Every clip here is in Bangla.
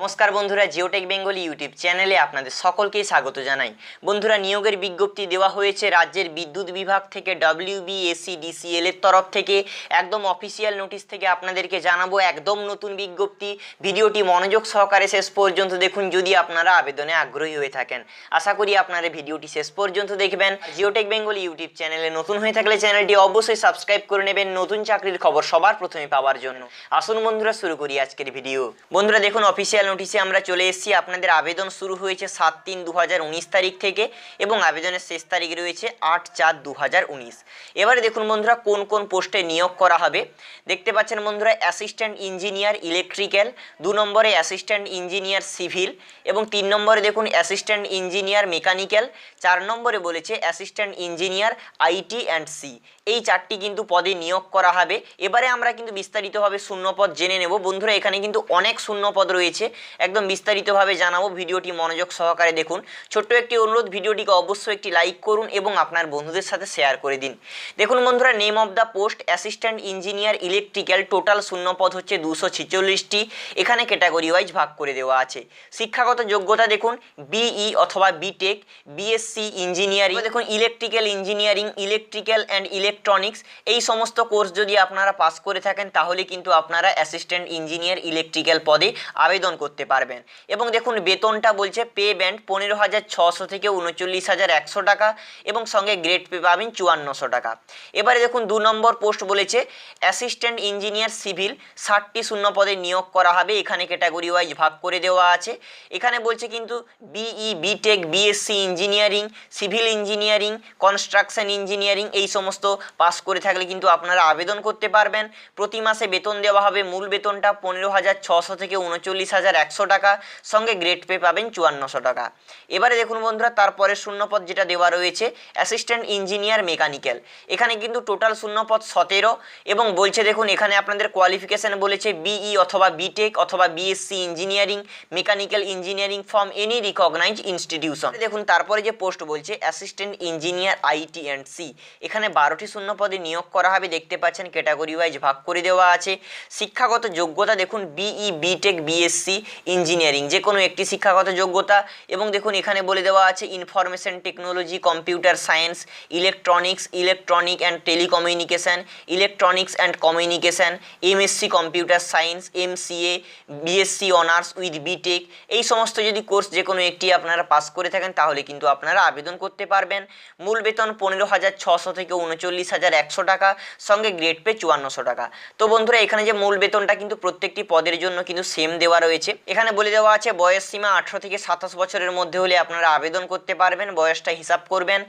নমস্কার বন্ধুরা জিওটেক বেঙ্গলি ইউটিউব চ্যানেলে আপনাদের সকলকেই স্বাগত জানাই। বন্ধুরা, নিয়োগের বিজ্ঞপ্তি দেওয়া হয়েছে রাজ্যের বিদ্যুৎ বিভাগ থেকে ডব্লিউবিএসসি ডিসিএল এর তরফ থেকে। একদম অফিসিয়াল নোটিশ থেকে আপনাদেরকে জানাব একদম নতুন বিজ্ঞপ্তি। ভিডিওটি মনোযোগ সহকারে শেষ পর্যন্ত দেখুন যদি আপনারা আবেদনে আগ্রহী হয়ে থাকেন। আশা করি আপনারা ভিডিওটি শেষ পর্যন্ত দেখবেন। জিওটেক বেঙ্গলি ইউটিউব চ্যানেলে নতুন হয়ে থাকলে চ্যানেলটি অবশ্যই সাবস্ক্রাইব করে নেবেন। নতুন চাকরির খবর সবার প্রথমে পাওয়ার জন্য। আসুন বন্ধুরা, শুরু করি আজকের ভিডিও বন্ধুরা, দেখুন অফিসিয়াল নোটিশে আমরা চলে এসেছি। আপনাদের আবেদন শুরু হয়েছে সাত তিন দু তারিখ থেকে এবং আবেদনের শেষ তারিখ রয়েছে আট চার দু এবারে দেখুন বন্ধুরা, কোন কোন পোস্টে নিয়োগ করা হবে? দেখতে পাচ্ছেন বন্ধুরা, অ্যাসিস্ট্যান্ট ইঞ্জিনিয়ার ইলেকট্রিক্যাল, দু নম্বরে অ্যাসিস্ট্যান্ট ইঞ্জিনিয়ার সিভিল এবং তিন নম্বরে দেখুন অ্যাসিস্ট্যান্ট ইঞ্জিনিয়ার মেকানিক্যাল, চার নম্বরে বলেছে assistant engineer IT and C. এই চারটি কিন্তু পদে নিয়োগ করা হবে। এবারে আমরা কিন্তু বিস্তারিতভাবে শূন্যপদ জেনে নেব। বন্ধুরা, এখানে কিন্তু অনেক শূন্যপদ রয়েছে। একদম বিস্তারিতভাবে জানাব। ভিডিওটি মনোযোগ সহকারে দেখুন। ছোট্ট একটি অনুরোধ, ভিডিওটিকে অবশ্যই একটি লাইক করুন এবং আপনার বন্ধুদের সাথে শেয়ার করে দিন। দেখুন বন্ধুরা name of the post assistant engineer electrical total শূন্যপদ হচ্ছে দুশো ছেচল্লিশটি। এখানে ক্যাটাগরি ওয়াইজ ভাগ করে দেওয়া আছে। শিক্ষাগত যোগ্যতা দেখুন বিই অথবা বিটেক বিএসসি ইঞ্জিনিয়ারিং দেখুন electrical engineering electrical and electronics এই সমস্ত কোর্স যদি আপনারা পাস করে থাকেন, তাহলে কিন্তু আপনারা অ্যাসিস্ট্যান্ট ইঞ্জিনিয়ার ইলেকট্রিক্যাল পদে আবেদন করতে পারবেন। এবং দেখুন, বেতনটা বলছে পে ব্যান্ড পনেরো হাজার ছশো থেকে উনচল্লিশ হাজার একশো টাকা এবং সঙ্গে গ্রেড পে পাবেন চুয়ান্নশো টাকা। এবারে দেখুন, দু নম্বর পোস্ট বলেছে, অ্যাসিস্ট্যান্ট ইঞ্জিনিয়ার সিভিল ষাটটি শূন্য পদে নিয়োগ করা হবে। এখানে ক্যাটাগরি ওয়াইজ ভাগ করে দেওয়া আছে। এখানে বলছে কিন্তু BE, BTech, BSc engineering, civil engineering, construction engineering এই সমস্ত পাস করে থাকলে কিন্তু আপনারা আবেদন করতে পারবেন। প্রতি মাসে বেতন দেওয়া হবে। মূল বেতনটা পনেরো হাজার ছশো থেকে উনচল্লিশ হাজার একশো টাকা, সঙ্গে গ্রেড পে পাবেন চুয়ান্নশো টাকা। এবারে দেখুন বন্ধুরা, তারপরে শূন্যপদ যেটা দেওয়া রয়েছে অ্যাসিস্ট্যান্ট ইঞ্জিনিয়ার মেকানিক্যাল এখানে কিন্তু টোটাল শূন্যপদ সতেরো এবং বলছে দেখুন, এখানে আপনাদের কোয়ালিফিকেশান বলেছে বিই অথবা বিটেক অথবা BSc engineering mechanical engineering from any recognise institution দেখুন, তারপরে যে পোস্ট বলছে assistant engineer IT and C এখানে বারোটি শূন্যপদে নিয়োগ করা হবে, দেখতে পাচ্ছেন ক্যাটাগরি ওয়াইজ ভাগ করে দেওয়া আছে। শিক্ষাগত যোগ্যতা দেখুন বিই বিটেক বিএসসি ইঞ্জিনিয়ারিং, যে কোনো একটি শিক্ষাগত যোগ্যতা। এবং দেখুন, এখানে বলে দেওয়া আছে information technology computer science electronics electronic and telecommunication electronics and communication MSc computer science MCA BSc honours with BTech এই সমস্ত যদি কোর্স যে কোনো একটি আপনারা পাস করে থাকেন, তাহলে কিন্তু আপনারা আবেদন করতে পারবেন। মূল বেতন পনেরো হাজার ছশো থেকে উনচল্লিশ হাজার একশো টাকা, সঙ্গে গ্রেড পে চুয়ান্নশো টাকা। তো বন্ধুরা, এখানে যে মূল বেতনটা কিন্তু প্রত্যেকটি পদের জন্য কিন্তু সেম দেওয়া রয়েছে। এখানে বলে দেওয়া আছে, বয়স সীমা আঠেরো থেকে সাতাশ বছরের মধ্যে হলে আপনারা আবেদন করতে পারবেন, বয়সটা হিসাব করবেন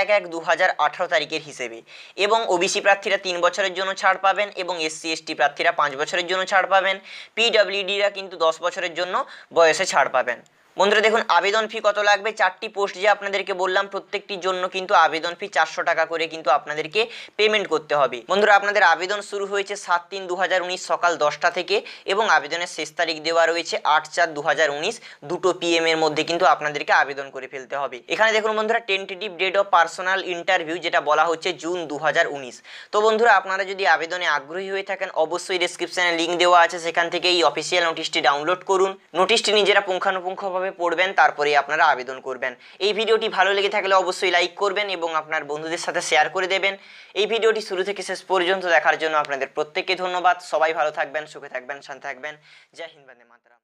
এক এক দু হাজার তারিখের হিসেবে। এবং ওবিসি প্রার্থীরা তিন বছরের জন্য ছাড় পাবেন এবং এসসি এসটি প্রার্থীরা পাঁচ বছরের জন্য ছাড় পাবেন। পিডব্লিউডিরা কিন্তু দশ বছরের জন্য বয়সে ছাড় পাবেন। বন্ধুরা দেখুন, আবেদন ফি কত লাগবে? চারটি পোস্ট যে আপনাদেরকে বললাম, প্রত্যেকটির জন্য কিন্তু আবেদন ফি চারশো টাকা করে কিন্তু আপনাদেরকে পেমেন্ট করতে হবে। বন্ধুরা, আপনাদের আবেদন শুরু হয়েছে সাত তিন দু সকাল দশটা থেকে এবং আবেদনের শেষ তারিখ দেওয়া রয়েছে আট চার দু দুটো পিএম এর মধ্যে কিন্তু আপনাদেরকে আবেদন করে ফেলতে হবে। এখানে দেখুন বন্ধুরা tentative date of personal interview যেটা বলা হচ্ছে জুন দু হাজার উনিশ। তো বন্ধুরা, আপনারা যদি আবেদনে আগ্রহী হয়ে থাকেন, অবশ্যই ডিসক্রিপশনে লিঙ্ক দেওয়া আছে। সেখান থেকে এই অফিসিয়াল নোটিশটি ডাউনলোড করুন। নোটিশটি নিজেরা পুঙ্খানুপুঙ্খভাবে পড়বেন তারপরে আপনারা আবেদন করবেন। এই ভিডিওটি ভালো লেগে থাকলে অবশ্যই লাইক করবেন এবং আপনার বন্ধুদের সাথে শেয়ার করে দেবেন। এই ভিডিওটি শুরু থেকে শেষ পর্যন্ত দেখার জন্য আপনাদের প্রত্যেককে ধন্যবাদ। সবাই ভালো থাকবেন, সুখে থাকবেন, শান্তি থাকবেন। জয় হিন্দ, বন্দে মাতরম।